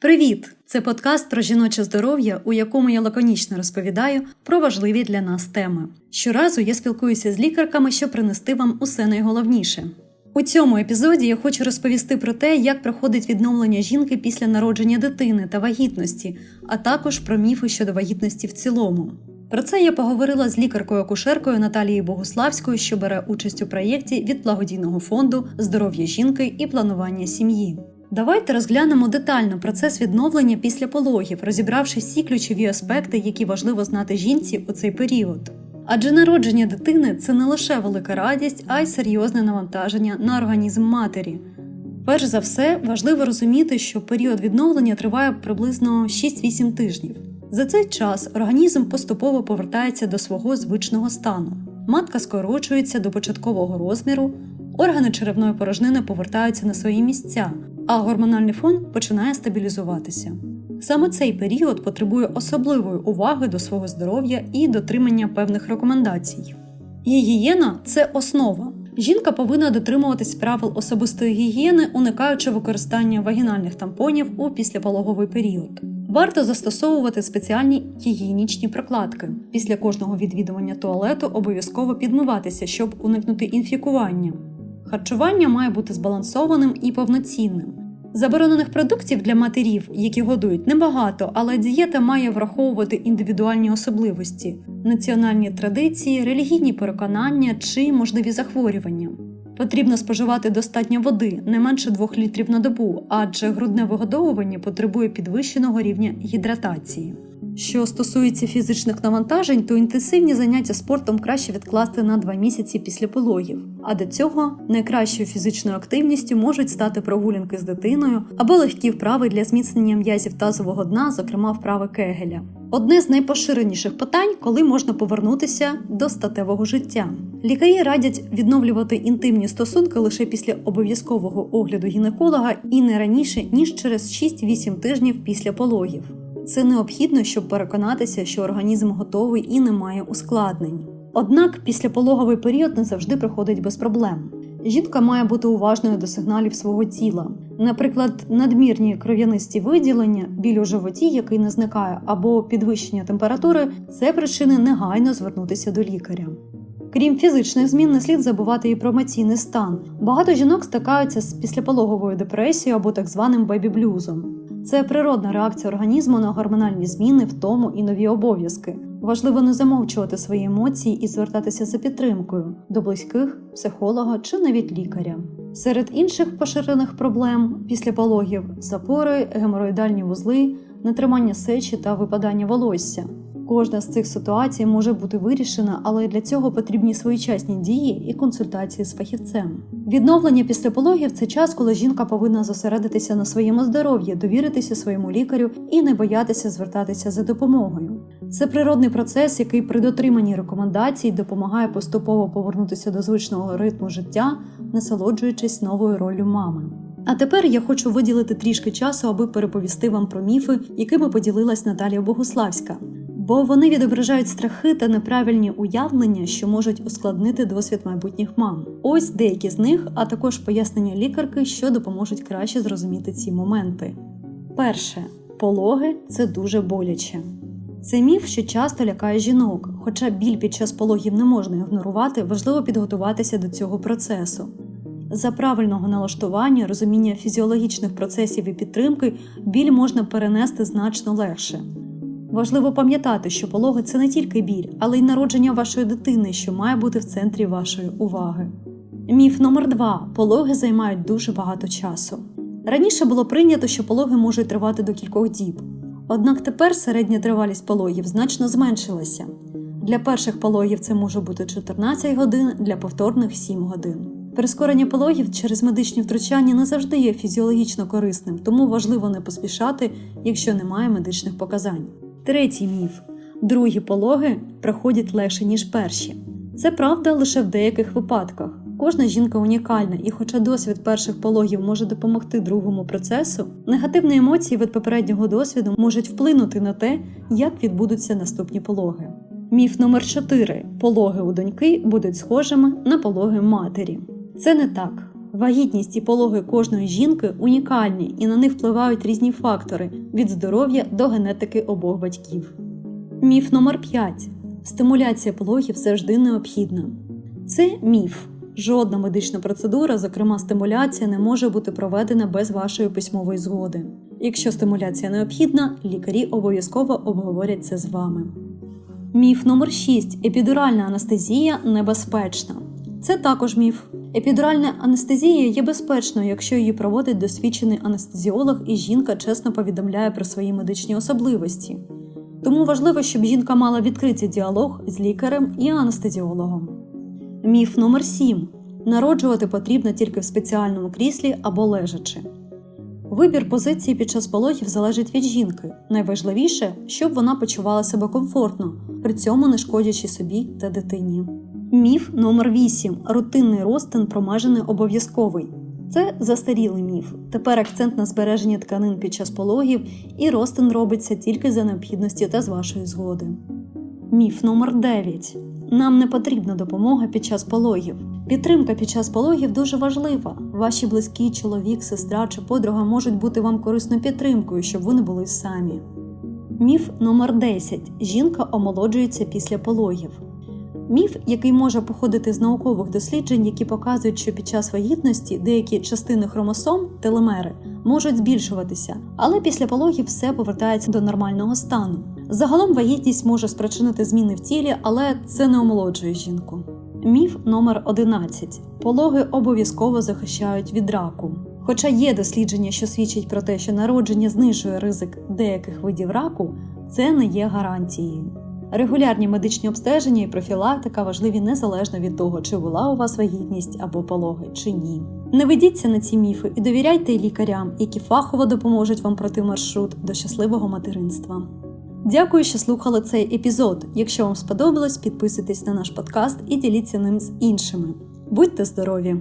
Привіт! Це подкаст про жіноче здоров'я, у якому я лаконічно розповідаю про важливі для нас теми. Щоразу я спілкуюся з лікарками, щоб принести вам усе найголовніше. У цьому епізоді я хочу розповісти про те, як проходить відновлення жінки після народження дитини та вагітності, а також про міфи щодо вагітності в цілому. Про це я поговорила з лікаркою-акушеркою Наталією Богуславською, що бере участь у проєкті від благодійного фонду здоров'я жінки і планування сім'ї. Давайте розглянемо детально процес відновлення після пологів, розібравши всі ключові аспекти, які важливо знати жінці у цей період. Адже народження дитини це не лише велика радість, а й серйозне навантаження на організм матері. Перш за все, важливо розуміти, що період відновлення триває приблизно 6-8 тижнів. За цей час організм поступово повертається до свого звичного стану. Матка скорочується до початкового розміру, органи черевної порожнини повертаються на свої місця, а гормональний фон починає стабілізуватися. Саме цей період потребує особливої уваги до свого здоров'я і дотримання певних рекомендацій. Гігієна це основа. Жінка повинна дотримуватись правил особистої гігієни, уникаючи використання вагінальних тампонів у післяпологовий період. Варто застосовувати спеціальні гігієнічні прокладки. Після кожного відвідування туалету обов'язково підмиватися, щоб уникнути інфікування. Харчування має бути збалансованим і повноцінним. Заборонених продуктів для матерів, які годують, небагато, але дієта має враховувати індивідуальні особливості, національні традиції, релігійні переконання чи можливі захворювання. Потрібно споживати достатньо води, не менше 2 літрів на добу, адже грудне вигодовування потребує підвищеного рівня гідратації. Що стосується фізичних навантажень, то інтенсивні заняття спортом краще відкласти на 2 місяці після пологів. А до цього найкращою фізичною активністю можуть стати прогулянки з дитиною або легкі вправи для зміцнення м'язів тазового дна, зокрема вправи Кегеля. Одне з найпоширеніших питань, коли можна повернутися до статевого життя. Лікарі радять відновлювати інтимні стосунки лише після обов'язкового огляду гінеколога і не раніше ніж через 6-8 тижнів після пологів. Це необхідно, щоб переконатися, що організм готовий і не має ускладнень. Однак післяпологовий період не завжди проходить без проблем. Жінка має бути уважною до сигналів свого тіла, наприклад, надмірні кров'янисті виділення, біль у животі, який не зникає, або підвищення температури це причини негайно звернутися до лікаря. Крім фізичних змін, не слід забувати і про емоційний стан. Багато жінок стикаються з післяпологовою депресією або так званим бебі-блюзом. Це природна реакція організму на гормональні зміни, втому і нові обов'язки. Важливо не замовчувати свої емоції і звертатися за підтримкою до близьких, психолога чи навіть лікаря. Серед інших поширених проблем після пологів запори, геморроїдальні вузли, нетримання сечі та випадання волосся. Кожна з цих ситуацій може бути вирішена, але для цього потрібні своєчасні дії і консультації з фахівцем. Відновлення після пологів це час, коли жінка повинна зосередитися на своєму здоров'ї, довіритися своєму лікарю і не боятися звертатися за допомогою. Це природний процес, який при дотриманні рекомендацій допомагає поступово повернутися до звичного ритму життя, насолоджуючись новою роллю мами. А тепер я хочу виділити трішки часу, аби переповісти вам про міфи, якими поділилась Наталія Богуславська бо вони відображають страхи та неправильні уявлення, що можуть ускладнити досвід майбутніх мам. Ось деякі з них, а також пояснення лікарки, що допоможуть краще зрозуміти ці моменти. Перше, пологи це дуже боляче. Це міф, що часто лякає жінок, хоча біль під час пологів не можна ігнорувати, важливо підготуватися до цього процесу. За правильного налаштування, розуміння фізіологічних процесів і підтримки, біль можна перенести значно легше. Важливо пам'ятати, що пологи це не тільки біль, але й народження вашої дитини, що має бути в центрі вашої уваги. Міф номер 2 пологи займають дуже багато часу. Раніше було прийнято, що пологи можуть тривати до кількох діб. Однак тепер середня тривалість пологів значно зменшилася. Для перших пологів це може бути 14 годин, для повторних 7 годин. Прискорення пологів через медичні втручання не завжди є фізіологічно корисним, тому важливо не поспішати, якщо немає медичних показань. Третій міф: другі пологи проходять легше, ніж перші. Це правда лише в деяких випадках. Кожна жінка унікальна, і, хоча досвід перших пологів може допомогти другому процесу, негативні емоції від попереднього досвіду можуть вплинути на те, як відбудуться наступні пологи. Міф номер 4 пологи у доньки будуть схожими на пологи матері. Це не так. Вагітність і пологи кожної жінки унікальні і на них впливають різні фактори від здоров'я до генетики обох батьків. Міф номер 5. Стимуляція пологів завжди необхідна. Це міф. Жодна медична процедура, зокрема стимуляція, не може бути проведена без вашої письмової згоди. Якщо стимуляція необхідна, лікарі обов'язково обговорять це з вами. Міф номер 6. Епідуральна анестезія небезпечна. Це також міф. Епідуральна анестезія є безпечною, якщо її проводить досвідчений анестезіолог і жінка чесно повідомляє про свої медичні особливості. Тому важливо, щоб жінка мала відкритий діалог з лікарем і анестезіологом. Міф номер 7. Народжувати потрібно тільки в спеціальному кріслі або лежачи. Вибір позиції під час пологів залежить від жінки. Найважливіше, щоб вона почувала себе комфортно, при цьому не шкодячи собі та дитині. Міф номер 8. Рутинний розтин промежений обов'язковий. Це застарілий міф. Тепер акцент на збереженні тканин під час пологів, і розтин робиться тільки за необхідності та з вашої згоди. Міф номер 9. Нам не потрібна допомога під час пологів. Підтримка під час пологів дуже важлива. Ваші близькі, чоловік, сестра чи подруга можуть бути вам корисною підтримкою, щоб ви не були самі. Міф номер 10. Жінка омолоджується після пологів. Міф, який може походити з наукових досліджень, які показують, що під час вагітності деякі частини хромосом, телемери, можуть збільшуватися, але після пологів все повертається до нормального стану. Загалом вагітність може спричинити зміни в тілі, але це не омолоджує жінку. Міф номер 11. Пологи обов'язково захищають від раку. Хоча є дослідження, що свідчать про те, що народження знижує ризик деяких видів раку, це не є гарантією. Регулярні медичні обстеження і профілактика важливі незалежно від того, чи була у вас вагітність або пологи, чи ні. Не ведіться на ці міфи і довіряйте лікарям, які фахово допоможуть вам пройти маршрут до щасливого материнства. Дякую, що слухали цей епізод. Якщо вам сподобалось, підписуйтесь на наш подкаст і діліться ним з іншими. Будьте здорові!